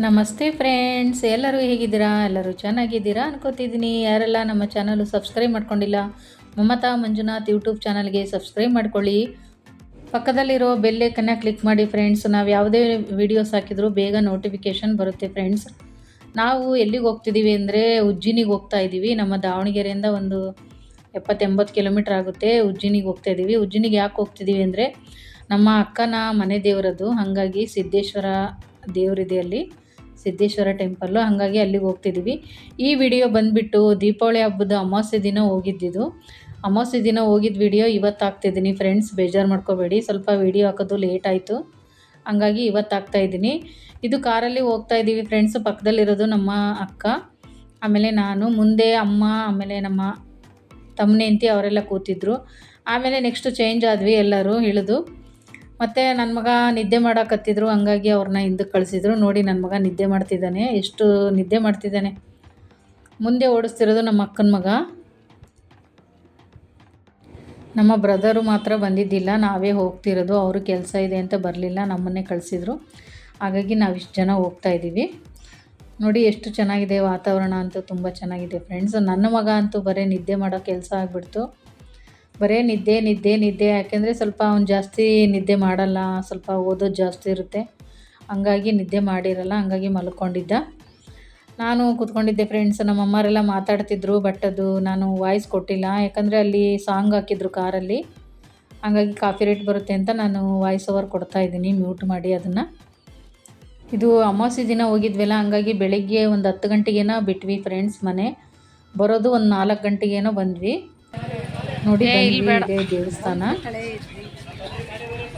ನಮಸ್ತೆ ಫ್ರೆಂಡ್ಸ್, ಎಲ್ಲರೂ ಹೇಗಿದ್ದೀರಾ? ಎಲ್ಲರೂ ಚೆನ್ನಾಗಿದ್ದೀರಾ ಅನ್ಕೋತಿದ್ದೀನಿ. ಯಾರೆಲ್ಲ ನಮ್ಮ ಚಾನಲು ಸಬ್ಸ್ಕ್ರೈಬ್ ಮಾಡ್ಕೊಂಡಿಲ್ಲ, ಮಮತಾ ಮಂಜುನಾಥ್ ಯೂಟ್ಯೂಬ್ ಚಾನಲ್ಗೆ ಸಬ್ಸ್ಕ್ರೈಬ್ ಮಾಡ್ಕೊಳ್ಳಿ. ಪಕ್ಕದಲ್ಲಿರೋ ಬೆಲ್ಲೇಕನ್ನ ಕ್ಲಿಕ್ ಮಾಡಿ ಫ್ರೆಂಡ್ಸ್, ನಾವು ಯಾವುದೇ ವೀಡಿಯೋಸ್ ಹಾಕಿದರೂ ಬೇಗ ನೋಟಿಫಿಕೇಷನ್ ಬರುತ್ತೆ ಫ್ರೆಂಡ್ಸ್. ನಾವು ಎಲ್ಲಿಗೆ ಹೋಗ್ತಿದ್ದೀವಿ ಅಂದರೆ ಉಜ್ಜಿನಿಗೆ ಹೋಗ್ತಾ ಇದ್ದೀವಿ ನಮ್ಮ ದಾವಣಗೆರೆಯಿಂದ ಒಂದು ಎಪ್ಪತ್ತೆಂಬತ್ತು ಕಿಲೋಮೀಟ್ರ್ ಆಗುತ್ತೆ ಉಜ್ಜಿನಿಗೆ ಹೋಗ್ತಾ ಇದ್ದೀವಿ ಉಜ್ಜಿನಿಗೆ ಯಾಕೆ ಹೋಗ್ತಿದ್ದೀವಿ ಅಂದರೆ ನಮ್ಮ ಅಕ್ಕನ ಮನೆ ದೇವರದು ಹಾಗಾಗಿ ಸಿದ್ದೇಶ್ವರ ದೇವರಿದೆ ಅಲ್ಲಿ. ಸಿದ್ದೇಶ್ವರ ಟೆಂಪಲ್ಲು, ಹಾಗಾಗಿ ಅಲ್ಲಿಗೆ ಹೋಗ್ತಿದ್ದೀವಿ ಈ ವಿಡಿಯೋ ಬಂದುಬಿಟ್ಟು ದೀಪಾವಳಿ ಹಬ್ಬದ ಅಮಾವಾಸ್ಯೆ ದಿನ ಹೋಗಿದ್ದಿದ್ದು ಅಮಾವಾಸ್ಯೆ ದಿನ ಹೋಗಿದ್ದ ವಿಡಿಯೋ ಇವತ್ತು ಹಾಕ್ತಿದ್ದೀನಿ ಫ್ರೆಂಡ್ಸ್, ಬೇಜಾರು ಮಾಡ್ಕೋಬೇಡಿ. ಸ್ವಲ್ಪ ವಿಡಿಯೋ ಹಾಕೋದು ಲೇಟ್ ಆಯಿತು. ಹಂಗಾಗಿ ಇವತ್ತು ಹಾಕ್ತಾ ಇದ್ದೀನಿ. ಇದು ಕಾರಲ್ಲಿ ಹೋಗ್ತಾ ಇದ್ದೀವಿ ಫ್ರೆಂಡ್ಸ್, ಪಕ್ಕದಲ್ಲಿರೋದು ನಮ್ಮ ಅಕ್ಕ. ಆಮೇಲೆ ನಾನು, ಮುಂದೆ ಅಮ್ಮ, ಆಮೇಲೆ ನಮ್ಮ ತಮ್ಮನೆಂತಿ ಅವರೆಲ್ಲ ಕೂತಿದ್ರು. ಆಮೇಲೆ ನೆಕ್ಸ್ಟ್ ಚೇಂಜ್ ಆದ್ವಿ ಎಲ್ಲರೂ ಇಳಿದು. ಮತ್ತು ನನ್ನ ಮಗ ನಿದ್ದೆ ಮಾಡಕತ್ತಿದ್ರು, ಹಂಗಾಗಿ ಅವ್ರನ್ನ ಹಿಂದಕ್ಕೆ ಕಳಿಸಿದ್ರು. ನೋಡಿ ನನ್ನ ಮಗ ನಿದ್ದೆ ಮಾಡ್ತಿದ್ದಾನೆ, ಎಷ್ಟು ನಿದ್ದೆ ಮಾಡ್ತಿದ್ದಾನೆ. ಮುಂದೆ ಓಡಿಸ್ತಿರೋದು ನಮ್ಮ ಅಕ್ಕನ ಮಗ. ನಮ್ಮ ಬ್ರದರು ಮಾತ್ರ ಬಂದಿದ್ದಿಲ್ಲ, ನಾವೇ ಹೋಗ್ತಿರೋದು, ಅವರು ಕೆಲಸ ಇದೆ ಅಂತ ಬರಲಿಲ್ಲ, ನಮ್ಮನ್ನೇ ಕಳಿಸಿದ್ರು. ಹಾಗಾಗಿ ನಾವಿಷ್ಟು ಜನ ಹೋಗ್ತಾ ಇದ್ದೀವಿ. ನೋಡಿ ಎಷ್ಟು ಚೆನ್ನಾಗಿದೆ ವಾತಾವರಣ ಅಂತೂ ತುಂಬ ಚೆನ್ನಾಗಿದೆ ಫ್ರೆಂಡ್ಸ್ ನನ್ನ ಮಗ ಅಂತೂ ಬರೀ ನಿದ್ದೆ ಮಾಡೋ ಕೆಲಸ ಆಗಿಬಿಡ್ತು. ಬರೀ ನಿದ್ದೆ ನಿದ್ದೆ ನಿದ್ದೆ. ಯಾಕೆಂದರೆ ಸ್ವಲ್ಪ ಅವ್ನು ಜಾಸ್ತಿ ನಿದ್ದೆ ಮಾಡಲ್ಲ, ಸ್ವಲ್ಪ ಓದೋದು ಜಾಸ್ತಿ ಇರುತ್ತೆ. ಹಂಗಾಗಿ ನಿದ್ದೆ ಮಾಡಿರಲ್ಲ, ಹಂಗಾಗಿ ಮಲ್ಕೊಂಡಿದ್ದ. ನಾನು ಕೂತ್ಕೊಂಡಿದ್ದೆ ಫ್ರೆಂಡ್ಸ್ ನಮ್ಮ ಅಮ್ಮರೆಲ್ಲ ಮಾತಾಡ್ತಿದ್ರು ಬಟ್ ಅದು ನಾನು ವಾಯ್ಸ್ ಕೊಟ್ಟಿಲ್ಲ. ಯಾಕಂದರೆ ಅಲ್ಲಿ ಸಾಂಗ್ ಹಾಕಿದ್ರು ಕಾರಲ್ಲಿ. ಹಂಗಾಗಿ ಕಾಫಿ ರೇಟ್ ಬರುತ್ತೆ ಅಂತ ನಾನು ವಾಯ್ಸ್ ಓವರ್ ಕೊಡ್ತಾ ಇದ್ದೀನಿ ಮ್ಯೂಟ್ ಮಾಡಿ ಅದನ್ನು. ಇದು ಅಮಾವಾಸ್ಯ ದಿನ ಹೋಗಿದ್ವಲ್ಲ, ಹಂಗಾಗಿ ಬೆಳಗ್ಗೆ ಒಂದು ಹತ್ತು ಗಂಟೆಗೇನೋ ಬಿಟ್ವಿ ಫ್ರೆಂಡ್ಸ್ ಮನೆ. ಬರೋದು ಒಂದು ನಾಲ್ಕು ಗಂಟೆಗೇನೋ ಬಂದ್ವಿ. ನೋಡಿ ಇದೆ ದೇವಸ್ಥಾನ.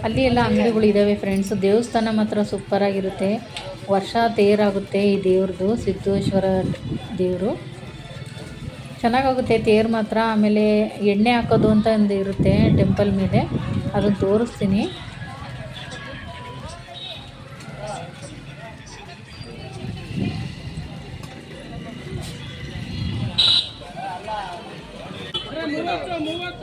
ಅಲ್ಲಿ ಎಲ್ಲ ಅಂಗಡಿಗಳು ಇದ್ದಾವೆ ಫ್ರೆಂಡ್ಸ್ ದೇವಸ್ಥಾನ ಮಾತ್ರ ಸೂಪರ್ ಆಗಿರುತ್ತೆ. ವರ್ಷ ತೇರಾಗುತ್ತೆ ಈ ದೇವ್ರದ್ದು ಸಿದ್ದೇಶ್ವರ ದೇವರು. ಚೆನ್ನಾಗಾಗುತ್ತೆ ತೇರು ಮಾತ್ರ. ಆಮೇಲೆ ಎಣ್ಣೆ ಹಾಕೋದು ಅಂತ ಒಂದು ಇರುತ್ತೆ ಟೆಂಪಲ್ ಮೇಲೆ. ಅದನ್ನು ತೋರಿಸ್ತೀನಿ.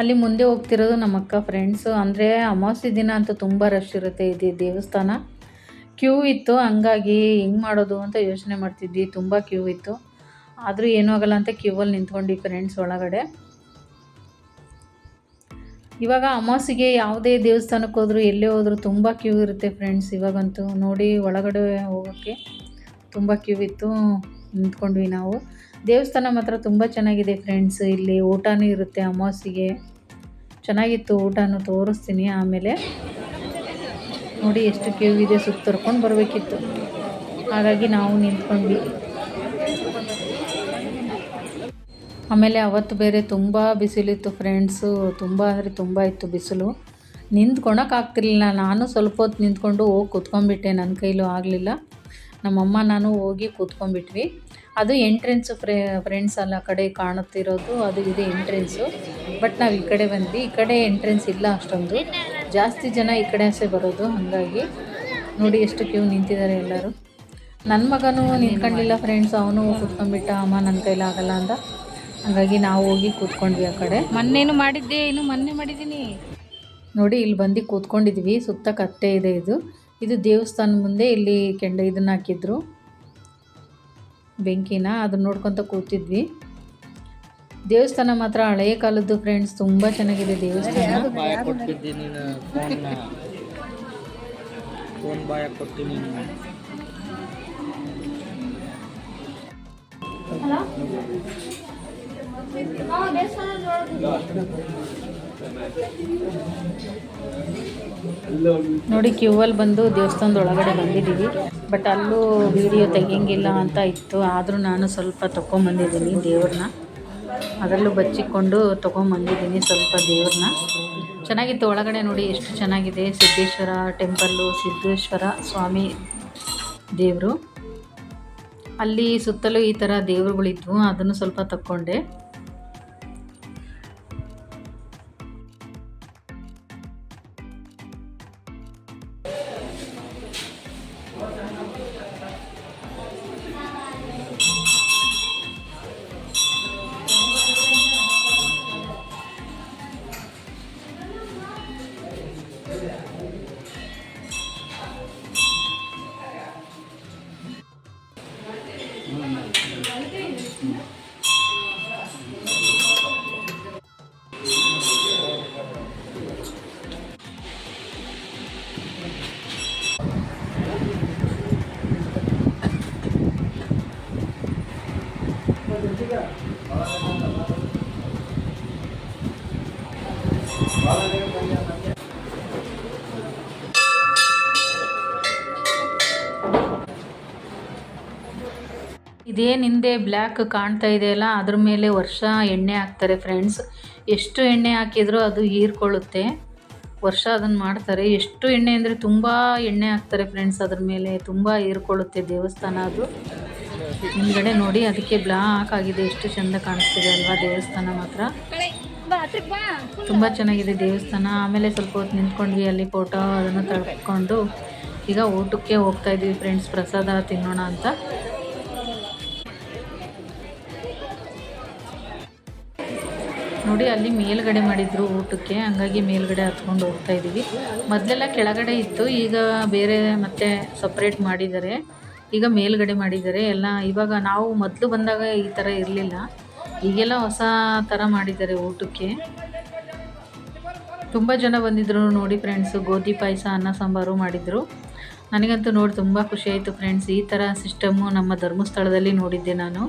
ಅಲ್ಲಿ ಮುಂದೆ ಹೋಗ್ತಿರೋದು ನಮ್ಮ ಅಕ್ಕ ಫ್ರೆಂಡ್ಸು ಅಂದರೆ ಅಮಾವಾಸ್ಯೆ ದಿನ ಅಂತೂ ತುಂಬ ರಶ್ ಇರುತ್ತೆ ಇದು ದೇವಸ್ಥಾನ. ಕ್ಯೂ ಇತ್ತು, ಹಂಗಾಗಿ ಹೆಂಗೆ ಮಾಡೋದು ಅಂತ ಯೋಚನೆ ಮಾಡ್ತಿದ್ವಿ. ತುಂಬ ಕ್ಯೂ ಇತ್ತು. ಆದರೂ ಏನೂ ಆಗಲ್ಲ ಅಂತ ಕ್ಯೂವಲ್ಲಿ ನಿಂತ್ಕೊಂಡು ಫ್ರೆಂಡ್ಸ್ ಒಳಗಡೆ. ಇವಾಗ ಅಮಾವಾಸ್ಯೆಗೆ ಯಾವುದೇ ದೇವಸ್ಥಾನಕ್ಕೆ ಹೋದರೂ, ಎಲ್ಲೇ ಹೋದರೂ ತುಂಬ ಕ್ಯೂ ಇರುತ್ತೆ ಫ್ರೆಂಡ್ಸ್ ಇವಾಗಂತೂ ನೋಡಿ ಒಳಗಡೆ ಹೋಗೋಕ್ಕೆ ತುಂಬ ಕ್ಯೂ ಇತ್ತು. ನಿಂತ್ಕೊಂಡ್ವಿ ನಾವು. ದೇವಸ್ಥಾನ ಮಾತ್ರ ತುಂಬ ಚೆನ್ನಾಗಿದೆ ಫ್ರೆಂಡ್ಸ್ ಇಲ್ಲಿ ಊಟನೂ ಇರುತ್ತೆ ಅಮಾವಾಸ್ಯೆಗೆ. ಚೆನ್ನಾಗಿತ್ತು ಊಟನೂ ತೋರಿಸ್ತೀನಿ ಆಮೇಲೆ. ನೋಡಿ ಎಷ್ಟು ಕ್ಯೂ ಇದೆ ಸುತ್ತರ್ಕೊಂಡು ಬರಬೇಕಿತ್ತು. ಹಾಗಾಗಿ ನಾವು ನಿಂತ್ಕೊಂಡ್ವಿ. ಆಮೇಲೆ ಅವತ್ತು ಬೇರೆ ತುಂಬ ಬಿಸಿಲಿತ್ತು ಫ್ರೆಂಡ್ಸು ತುಂಬ ಅಂದರೆ ತುಂಬ ಇತ್ತು ಬಿಸಿಲು. ನಿಂತ್ಕೊಳಕ್ಕಾಗ್ತಿರ್ಲಿಲ್ಲ ನಾನು ಸ್ವಲ್ಪ ಹೊತ್ತು ನಿಂತ್ಕೊಂಡು ಹೋಗಿ ಕುತ್ಕೊಂಡ್ಬಿಟ್ಟೆ. ನನ್ನ ಕೈಲೂ ಆಗಲಿಲ್ಲ. ನಮ್ಮಮ್ಮ ನಾನು ಹೋಗಿ ಕೂತ್ಕೊಂಡ್ಬಿಟ್ವಿ. ಅದು ಎಂಟ್ರೆನ್ಸು ಫ್ರೇ ಫ್ರೆಂಡ್ಸ್ ಅಲ್ಲ ಕಡೆ ಕಾಣುತ್ತಿರೋದು ಅದು ಇದೆ ಎಂಟ್ರೆನ್ಸು ಬಟ್ ನಾವು ಈ ಕಡೆ ಬಂದ್ವಿ. ಈ ಕಡೆ ಎಂಟ್ರೆನ್ಸ್ ಇಲ್ಲ ಅಷ್ಟೊಂದು. ಜಾಸ್ತಿ ಜನ ಈ ಕಡೆ ಆಸೆ ಬರೋದು ಹಾಗಾಗಿ. ನೋಡಿ ಎಷ್ಟು ಕ್ಯೂ ನಿಂತಿದ್ದಾರೆ ಎಲ್ಲರೂ. ನನ್ನ ಮಗನೂ ನಿಂತ್ಕೊಂಡಿಲ್ಲ ಫ್ರೆಂಡ್ಸ್ ಅವನು ಕೂತ್ಕೊಂಡ್ಬಿಟ್ಟ ಅಮ್ಮ ನನ್ನ ಕೈಲಾಗಲ್ಲ ಅಂತ ಹಾಗಾಗಿ ನಾವು ಹೋಗಿ ಕೂತ್ಕೊಂಡ್ವಿ ಆ ಕಡೆ. ಮೊನ್ನೇನು ಮಾಡಿದ್ದೆ ಇನ್ನು ಮೊನ್ನೆ ಮಾಡಿದ್ದೀನಿ. ನೋಡಿ ಇಲ್ಲಿ ಬಂದು ಕೂತ್ಕೊಂಡಿದ್ವಿ. ಸುತ್ತ ಕತ್ತೆ ಇದೆ ಇದು. ಇದು ದೇವಸ್ಥಾನ ಮುಂದೆ ಇಲ್ಲಿ ಕೆಂಡ ಇದನ್ನ ಹಾಕಿದ್ರು. ಬೆಂಕಿನ ಅದನ್ನ ನೋಡ್ಕೊತ ಕೂತಿದ್ವಿ. ದೇವಸ್ಥಾನ ಮಾತ್ರ ಹಳೆಯ ಕಾಲದ್ದು ಫ್ರೆಂಡ್ಸ್ ತುಂಬಾ ಚೆನ್ನಾಗಿದೆ ದೇವಸ್ಥಾನ. ಬಾಯ ನೋಡಿ ಕ್ಯೂವಲ್ಲಿ ಬಂದು ದೇವಸ್ಥಾನದ ಒಳಗಡೆ ಬಂದಿದ್ದೀವಿ. ಬಟ್ ಅಲ್ಲೂ ವಿಡಿಯೋ ತೆಗಿಯಂಗಿಲ್ಲ ಅಂತ ಇತ್ತು. ಆದರೂ ನಾನು ಸ್ವಲ್ಪ ತೊಗೊಂಬಂದಿದ್ದೀನಿ ದೇವ್ರನ್ನ. ಅದರಲ್ಲೂ ಬಚ್ಚಿಕೊಂಡು ತೊಗೊಂಬಂದಿದ್ದೀನಿ ಸ್ವಲ್ಪ ದೇವ್ರನ್ನ. ಚೆನ್ನಾಗಿತ್ತು ಒಳಗಡೆ ನೋಡಿ, ಎಷ್ಟು ಚೆನ್ನಾಗಿದೆ. ಸಿದ್ದೇಶ್ವರ ಟೆಂಪಲ್ಲು ಸಿದ್ದೇಶ್ವರ ಸ್ವಾಮಿ ದೇವರು. ಅಲ್ಲಿ ಸುತ್ತಲೂ ಈ ಥರ ದೇವರುಗಳಿದ್ವು. ಅದನ್ನು ಸ್ವಲ್ಪ ತಕ್ಕೊಂಡೆ. ಇದೇನು ಹಿಂದೆ ಬ್ಲ್ಯಾಕ್ ಕಾಣ್ತಾ ಇದೆಯಲ್ಲ ಅದ್ರ ಮೇಲೆ ವರ್ಷ ಎಣ್ಣೆ ಹಾಕ್ತಾರೆ ಫ್ರೆಂಡ್ಸ್ ಎಷ್ಟು ಎಣ್ಣೆ ಹಾಕಿದರೂ ಅದು ಹೀರ್ಕೊಳ್ಳುತ್ತೆ. ವರ್ಷ ಅದನ್ನು ಮಾಡ್ತಾರೆ. ಎಷ್ಟು ಎಣ್ಣೆ ಅಂದರೆ ತುಂಬ ಎಣ್ಣೆ ಹಾಕ್ತಾರೆ ಫ್ರೆಂಡ್ಸ್ ಅದ್ರ ಮೇಲೆ. ತುಂಬ ಹೀರ್ಕೊಳ್ಳುತ್ತೆ ದೇವಸ್ಥಾನ ಅದು. ಹಿಂದ್ಗಡೆ ನೋಡಿ, ಅದಕ್ಕೆ ಬ್ಲಾಕ್ ಆಗಿದೆ. ಎಷ್ಟು ಚೆಂದ ಕಾಣಿಸ್ತಿದೆ ಅಲ್ವಾ ದೇವಸ್ಥಾನ ಮಾತ್ರ? ತುಂಬ ಚೆನ್ನಾಗಿದೆ ದೇವಸ್ಥಾನ. ಆಮೇಲೆ ಸ್ವಲ್ಪ ಹೊತ್ತು ನಿಂತ್ಕೊಂಡ್ವಿ, ಅಲ್ಲಿ ಫೋಟೋ ಅದನ್ನು ತಳ್ಕೊಂಡು. ಈಗ ಊಟಕ್ಕೆ ಹೋಗ್ತಾ ಇದ್ದೀವಿ ಫ್ರೆಂಡ್ಸ್ ಪ್ರಸಾದ ತಿನ್ನೋಣ ಅಂತ. ನೋಡಿ, ಅಲ್ಲಿ ಮೇಲ್ಗಡೆ ಮಾಡಿದ್ರು ಊಟಕ್ಕೆ. ಹಂಗಾಗಿ ಮೇಲ್ಗಡೆ ಹತ್ಕೊಂಡು ಹೋಗ್ತಾ ಇದ್ದೀವಿ ಮೊದಲೆಲ್ಲ ಕೆಳಗಡೆ ಇತ್ತು, ಈಗ ಬೇರೆ ಮತ್ತೆ ಸಪ್ರೇಟ್ ಮಾಡಿದ್ದಾರೆ. ಈಗ ಮೇಲ್ಗಡೆ ಮಾಡಿದ್ದಾರೆ. ಎಲ್ಲ ಇವಾಗ ನಾವು ಮೊದಲು ಬಂದಾಗ ಈ ಥರ ಇರಲಿಲ್ಲ. ಈಗೆಲ್ಲ ಹೊಸ ಥರ ಮಾಡಿದ್ದಾರೆ ಊಟಕ್ಕೆ. ತುಂಬ ಜನ ಬಂದಿದ್ದರು ನೋಡಿ ಫ್ರೆಂಡ್ಸು ಗೋಧಿ ಪಾಯಸ, ಅನ್ನ ಸಾಂಬಾರು ಮಾಡಿದರು. ನನಗಂತೂ ನೋಡಿ ತುಂಬ ಖುಷಿಯಾಯಿತು ಫ್ರೆಂಡ್ಸ್ ಈ ಥರ ಸಿಸ್ಟಮ್ಮು ನಮ್ಮ ಧರ್ಮಸ್ಥಳದಲ್ಲಿ ನೋಡಿದ್ದೆ ನಾನು.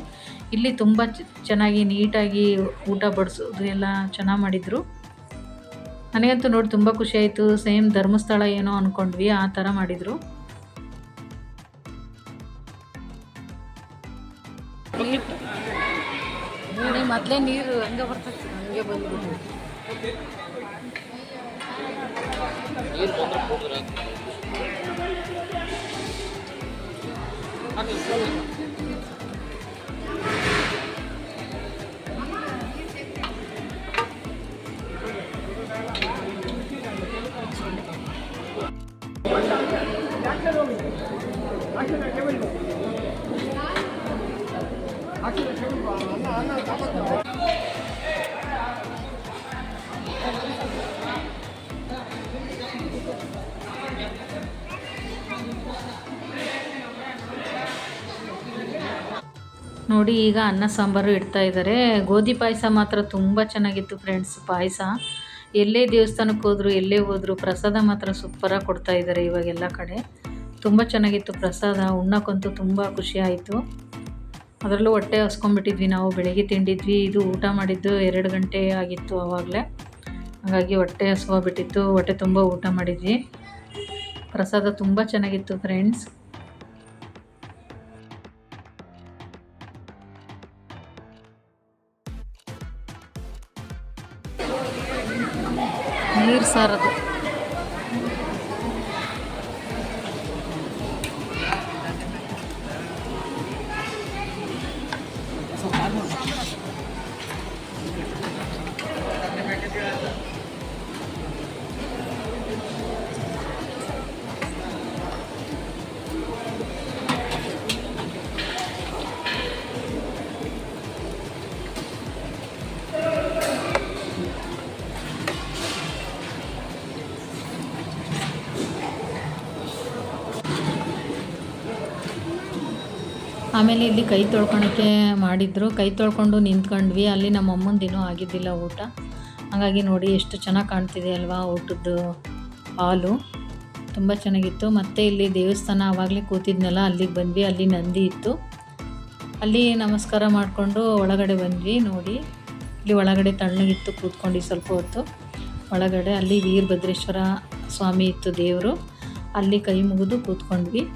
ಇಲ್ಲಿ ತುಂಬ ಚೆನ್ನಾಗಿ ನೀಟಾಗಿ ಊಟ ಬಡಿಸೋದು ಎಲ್ಲ ಚೆನ್ನಾಗಿ ಮಾಡಿದರು. ನನಗಂತೂ ನೋಡಿ ತುಂಬ ಖುಷಿಯಾಯಿತು ಸೇಮ್ ಧರ್ಮಸ್ಥಳ ಏನೋ ಅಂದ್ಕೊಂಡ್ವಿ ಆ ಥರ ಮಾಡಿದರು. ನೋಡಿ ಮೊದಲೇ ನೀರು ಹಂಗೆ ಬರ್ತೈತಿ ಹಂಗೆ ಬಂದ್ಬಿಟ್ಟು ನೋಡಿ, ಈಗ ಅನ್ನ ಸಾಂಬಾರು ಇಡ್ತಾ ಇದ್ದಾರೆ ಗೋಧಿ ಪಾಯಸ ಮಾತ್ರ ತುಂಬ ಚೆನ್ನಾಗಿತ್ತು ಫ್ರೆಂಡ್ಸ್ ಪಾಯಸ. ಎಲ್ಲೇ ದೇವಸ್ಥಾನಕ್ಕೆ ಹೋದ್ರು, ಎಲ್ಲೇ ಹೋದ್ರು ಪ್ರಸಾದ ಮಾತ್ರ ಸೂಪರಾಗಿ ಕೊಡ್ತಾ ಇದ್ದಾರೆ ಇವಾಗೆಲ್ಲ ಕಡೆ. ತುಂಬ ಚೆನ್ನಾಗಿತ್ತು ಪ್ರಸಾದ, ಉಣ್ಣಕ್ಕಂತೂ ತುಂಬ ಖುಷಿ ಆಯಿತು. ಅದರಲ್ಲೂ ಹೊಟ್ಟೆ ಹಸ್ಕೊಂಡ್ಬಿಟ್ಟಿದ್ವಿ ನಾವು, ಬೆಳಗ್ಗೆ ತಿಂಡಿದ್ವಿ, ಇದು ಊಟ ಮಾಡಿದ್ದು ಎರಡು ಗಂಟೆ ಆಗಿತ್ತು ಆವಾಗಲೇ. ಹಾಗಾಗಿ ಹೊಟ್ಟೆ ಹಸ್ವಾಗ್ಬಿಟ್ಟಿತ್ತು ಹೊಟ್ಟೆ ತುಂಬ ಊಟ ಮಾಡಿದ್ವಿ. ಪ್ರಸಾದ ತುಂಬ ಚೆನ್ನಾಗಿತ್ತು ಫ್ರೆಂಡ್ಸ್ ನೀರು ಸಾರದು. ಆಮೇಲೆ ಇಲ್ಲಿ ಕೈ ತೊಳ್ಕೊಳಕ್ಕೆ ಮಾಡಿದ್ರು. ಕೈ ತೊಳ್ಕೊಂಡು ನಿಂತ್ಕೊಂಡ್ವಿ. ಅಲ್ಲಿ ನಮ್ಮ ಅಮ್ಮಂದಿನೂ ಆಗಿದ್ದಿಲ್ಲ ಊಟ. ಹಾಗಾಗಿ ನೋಡಿ ಎಷ್ಟು ಚೆನ್ನಾಗಿ ಕಾಣ್ತಿದೆ ಅಲ್ವಾ ಊಟದ್ದು ಹಾಲು. ತುಂಬ ಚೆನ್ನಾಗಿತ್ತು. ಮತ್ತು ಇಲ್ಲಿ ದೇವಸ್ಥಾನ ಆವಾಗಲೇ ಕೂತಿದ್ನಲ್ಲ, ಅಲ್ಲಿಗೆ ಬಂದ್ವಿ. ಅಲ್ಲಿ ನಂದಿ ಇತ್ತು. ಅಲ್ಲಿ ನಮಸ್ಕಾರ ಮಾಡಿಕೊಂಡು ಒಳಗಡೆ ಬಂದ್ವಿ ನೋಡಿ. ಇಲ್ಲಿ ಒಳಗಡೆ ತಣ್ಣಗಿತ್ತು ಕೂತ್ಕೊಂಡು ಸ್ವಲ್ಪ ಹೊತ್ತು. ಒಳಗಡೆ ಅಲ್ಲಿ ವೀರಭದ್ರೇಶ್ವರ ಸ್ವಾಮಿ ಇತ್ತು ದೇವರು. ಅಲ್ಲಿ ಕೈ ಮುಗಿದು ಕೂತ್ಕೊಂಡ್ವಿ.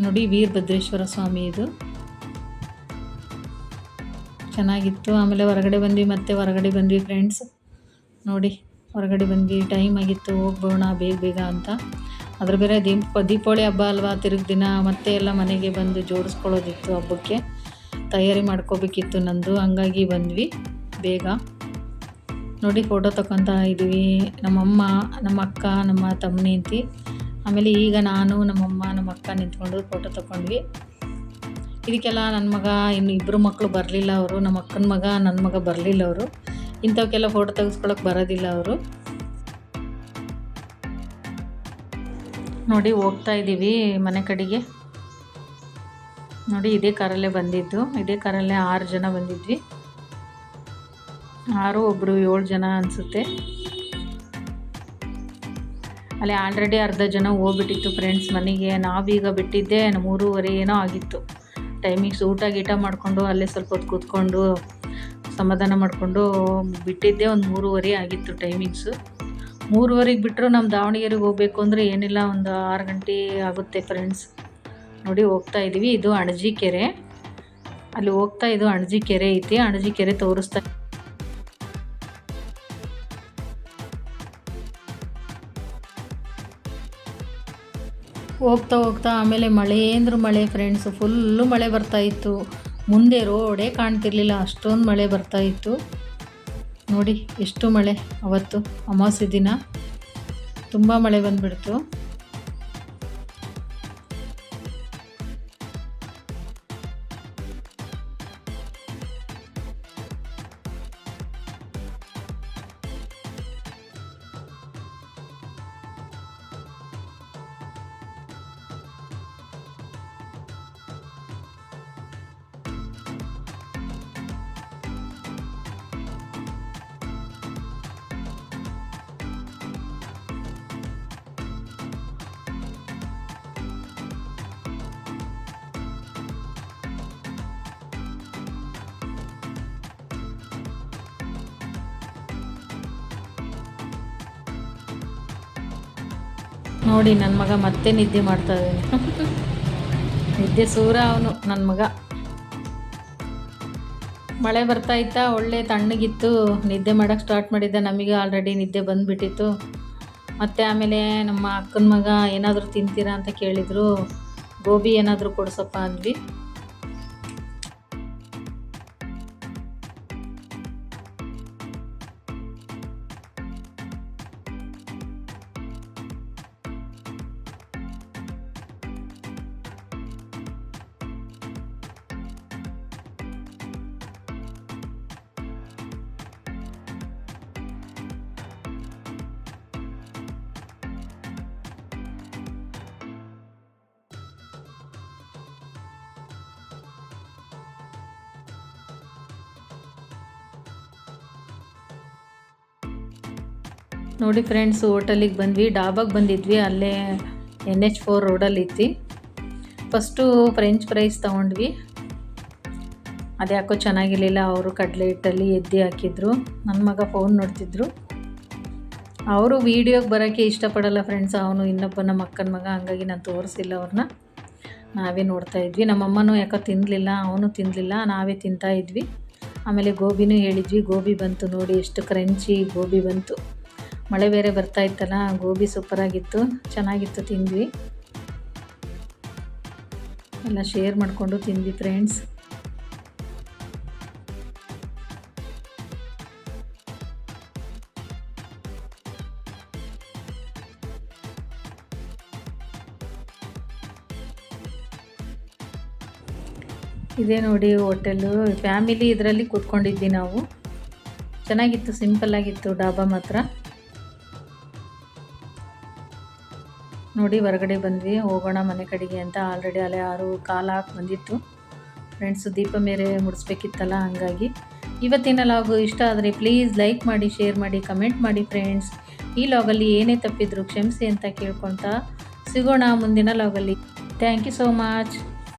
ನೋಡಿ ವೀರಭದ್ರೇಶ್ವರ ಸ್ವಾಮಿ ಇದು. ಚೆನ್ನಾಗಿತ್ತು. ಆಮೇಲೆ ಹೊರಗಡೆ ಬಂದ್ವಿ, ಮತ್ತೆ ಹೊರಗಡೆ ಬಂದ್ವಿ ಫ್ರೆಂಡ್ಸ್ ನೋಡಿ, ಹೊರಗಡೆ ಬಂದ್ವಿ. ಟೈಮ್ ಆಗಿತ್ತು, ಹೋಗ್ಬೋಣ ಬೇಗ ಬೇಗ ಅಂತ. ಅದ್ರ ಬೇರೆ ದೀಪ, ದೀಪಾವಳಿ ಹಬ್ಬ ಅಲ್ವಾ, ತಿರುಗಿ ದಿನ ಮತ್ತೆ ಎಲ್ಲ ಮನೆಗೆ ಬಂದು ಜೋಡಿಸ್ಕೊಳ್ಳೋದಿತ್ತು ಹಬ್ಬಕ್ಕೆ. ತಯಾರಿ ಮಾಡ್ಕೋಬೇಕಿತ್ತು ನಂದು. ಹಂಗಾಗಿ ಬಂದ್ವಿ ಬೇಗ. ನೋಡಿ ಫೋಟೋ ತಗೊತಾ ಇದ್ದೀವಿ ನಮ್ಮಮ್ಮ ನಮ್ಮ ಅಕ್ಕ ನಮ್ಮ ತಮ್ಮನಿ ಅಂತಿ ಆಮೇಲೆ ಈಗ ನಾನು, ನಮ್ಮಮ್ಮ ನಮ್ಮ ಅಕ್ಕ ನಿಂತ್ಕೊಂಡು ಫೋಟೋ ತಗೊಂಡ್ವಿ ಇದಕ್ಕೆಲ್ಲ ನನ್ನ ಮಗ, ಇನ್ನು ಇಬ್ಬರು ಮಕ್ಕಳು ಬರಲಿಲ್ಲ ಅವರು. ನಮ್ಮ ಅಕ್ಕನ ಮಗ ನನ್ನ ಮಗ ಬರಲಿಲ್ಲ ಅವರು. ಇಂಥವಕ್ಕೆಲ್ಲ ಫೋಟೋ ತೆಗೆಸ್ಕೊಳಕ್ಕೆ ಬರೋದಿಲ್ಲ ಅವರು. ನೋಡಿ, ಹೋಗ್ತಾ ಇದ್ದೀವಿ ಮನೆ ಕಡೆಗೆ. ನೋಡಿ, ಇದೇ ಕಾರಲ್ಲೇ ಬಂದಿದ್ದು. ಇದೇ ಕಾರಲ್ಲೇ ಆರು ಜನ ಬಂದಿದ್ವಿ. ಆರು ಒಬ್ಬರು ಏಳು ಜನ ಅನಿಸುತ್ತೆ. ಅಲ್ಲಿ ಆಲ್ರೆಡಿ ಅರ್ಧ ಜನ ಹೋಗ್ಬಿಟ್ಟಿತ್ತು ಫ್ರೆಂಡ್ಸ್ ಮನೆಗೆ. ನಾವೀಗ ಬಿಟ್ಟಿದ್ದೆ ಮೂರುವರೆ ಏನೋ ಆಗಿತ್ತು. ಟೈಮಿಂಗ್ಸ್ ಊಟ ಗೀಟ ಮಾಡಿಕೊಂಡು ಅಲ್ಲೇ ಸ್ವಲ್ಪ ಹೊತ್ತು ಕೂತ್ಕೊಂಡು ಸಮಾಧಾನ ಮಾಡಿಕೊಂಡು ಬಿಟ್ಟಿದ್ದೆ ಒಂದು ಮೂರುವರೆ ಆಗಿತ್ತು ಟೈಮಿಂಗ್ಸು ಮೂರುವರೆಗೆ ಬಿಟ್ಟರು ನಮ್ಮ ದಾವಣಗೆರೆಗೆ ಹೋಗಬೇಕು ಅಂದರೆ ಏನಿಲ್ಲ, ಒಂದು ಆರು ಗಂಟೆ ಆಗುತ್ತೆ ಫ್ರೆಂಡ್ಸ್ ನೋಡಿ ಹೋಗ್ತಾ ಇದ್ದೀವಿ ಇದು ಅಣಜಿ ಕೆರೆ ಅಲ್ಲಿ ಹೋಗ್ತಾ ಇದು ಅಣಜಿ ಕೆರೆ ಐತಿ. ಅಣಜಿ ಕೆರೆ ತೋರಿಸ್ತಾ ಹೋಗ್ತಾ ಹೋಗ್ತಾ ಆಮೇಲೆ ಮಳೆ ಅಂದ್ರೆ ಮಳೆ ಫ್ರೆಂಡ್ಸು ಫುಲ್ಲು ಮಳೆ ಬರ್ತಾ ಇತ್ತು. ಮುಂದೆ ರೋಡೇ ಕಾಣ್ತಿರ್ಲಿಲ್ಲ, ಅಷ್ಟೊಂದು ಮಳೆ ಬರ್ತಾ ಇತ್ತು. ನೋಡಿ, ಎಷ್ಟು ಮಳೆ, ಅವತ್ತು ಅಮಾವಾಸ್ಯೆ ದಿನ. ತುಂಬ ಮಳೆ ಬಂದುಬಿಡ್ತು. ನೋಡಿ ನನ್ನ ಮಗ ಮತ್ತೆ ನಿದ್ದೆ ಮಾಡ್ತಾ ಇದ್ದಾನೆ ನಿದ್ದೆ ಸೂರ ಅವನು ನನ್ನ ಮಗ. ಮಳೆ ಬರ್ತಾ ಇತ್ತಾ, ಒಳ್ಳೆ ತಣ್ಣಗಿತ್ತು. ನಿದ್ದೆ ಮಾಡೋಕ್ಕೆ ಸ್ಟಾರ್ಟ್ ಮಾಡಿದ್ದೆ, ನಮಗೆ ಆಲ್ರೆಡಿ ನಿದ್ದೆ ಬಂದುಬಿಟ್ಟಿತ್ತು. ಮತ್ತು ಆಮೇಲೆ ನಮ್ಮ ಅಕ್ಕನ ಮಗ ಏನಾದರೂ ತಿಂತೀರಾ ಅಂತ ಕೇಳಿದರು. ಗೋಬಿ ಏನಾದರೂ ಕೊಡ್ಸಪ್ಪ ಅಂದ್ವಿ. ನೋಡಿ ಫ್ರೆಂಡ್ಸ್ ಹೋಟೆಲಿಗೆ ಬಂದ್ವಿ. ಡಾಬಾಗೆ ಬಂದಿದ್ವಿ. ಅಲ್ಲೇ ಎನ್ ಎಚ್ ಫೋರ್ ರೋಡಲ್ಲಿ ಇತ್ತು ಫಸ್ಟು ಫ್ರೆಂಚ್ ಫ್ರೈಸ್ ತೊಗೊಂಡ್ವಿ. ಅದ್ಯಾಕೋ ಚೆನ್ನಾಗಿರಲಿಲ್ಲ. ಅವರು ಕಡಲೆ ಹಿಟ್ಟಲ್ಲಿ ಎದ್ದಿ ಹಾಕಿದ್ರು. ನನ್ನ ಮಗ ಫೋನ್ ನೋಡ್ತಿದ್ರು. ಅವರು ವೀಡಿಯೋಗೆ ಬರೋಕ್ಕೆ ಇಷ್ಟಪಡಲ್ಲ ಫ್ರೆಂಡ್ಸ್ ಅವನು ಇನ್ನೊಬ್ಬ ನಮ್ಮ ಅಕ್ಕನ ಮಗ. ಹಂಗಾಗಿ ನಾನು ತೋರಿಸಿಲ್ಲ ಅವ್ರನ್ನ ನಾವೇ ನೋಡ್ತಾ ಇದ್ವಿ. ನಮ್ಮಮ್ಮನೂ ಯಾಕೋ ತಿನ್ನಲಿಲ್ಲ ಅವನು ತಿನ್ನಲಿಲ್ಲ ನಾವೇ ತಿಂತಾ ಇದ್ವಿ. ಆಮೇಲೆ ಗೋಬಿನೂ ಹೇಳಿದ್ವಿ. ಗೋಬಿ ಬಂತು ನೋಡಿ. ಎಷ್ಟು ಕ್ರಂಚಿ ಗೋಬಿ ಬಂತು. ಮಳೆ ಬೇರೆ ಬರ್ತಾ ಇತ್ತಲ್ಲ, ಗೋಬಿ ಸೂಪರಾಗಿತ್ತು ಚೆನ್ನಾಗಿತ್ತು ತಿಂದ್ವಿ. ಎಲ್ಲ ಶೇರ್ ಮಾಡಿಕೊಂಡು ತಿಂದ್ವಿ ಫ್ರೆಂಡ್ಸ್ ಇದೇ ನೋಡಿ ಹೋಟೆಲು ಫ್ಯಾಮಿಲಿ ಇದರಲ್ಲಿ ಕೂತ್ಕೊಂಡಿದ್ವಿ ನಾವು. ಚೆನ್ನಾಗಿತ್ತು ಸಿಂಪಲ್ ಆಗಿತ್ತು, ಡಾಬಾ ಮಾತ್ರ. ನೋಡಿ ಹೊರಗಡೆ ಬಂದ್ವಿ, ಹೋಗೋಣ ಮನೆ ಕಡೆಗೆ ಅಂತ ಆಲ್ರೆಡಿ ಅಲ್ಲೇ ಆರು ಕಾಲು ಹಾಕಿ ಬಂದಿತ್ತು. ಫ್ರೆಂಡ್ಸು ದೀಪ ಮೇರೆ ಮುಡಿಸ್ಬೇಕಿತ್ತಲ್ಲ, ಹಂಗಾಗಿ. ಇವತ್ತಿನ ಲಾಗು ಇಷ್ಟ ಆದರೆ ಪ್ಲೀಸ್ ಲೈಕ್ ಮಾಡಿ ಶೇರ್ ಮಾಡಿ ಕಮೆಂಟ್ ಮಾಡಿ ಫ್ರೆಂಡ್ಸ್ ಈ ಲಾಗಲ್ಲಿ ಏನೇ ತಪ್ಪಿದ್ರು ಕ್ಷಮಿಸಿ ಅಂತ ಕೇಳ್ಕೊತಾ ಸಿಗೋಣ ಮುಂದಿನ ಲಾಗಲ್ಲಿ ಥ್ಯಾಂಕ್ ಯು ಸೋ ಮಚ್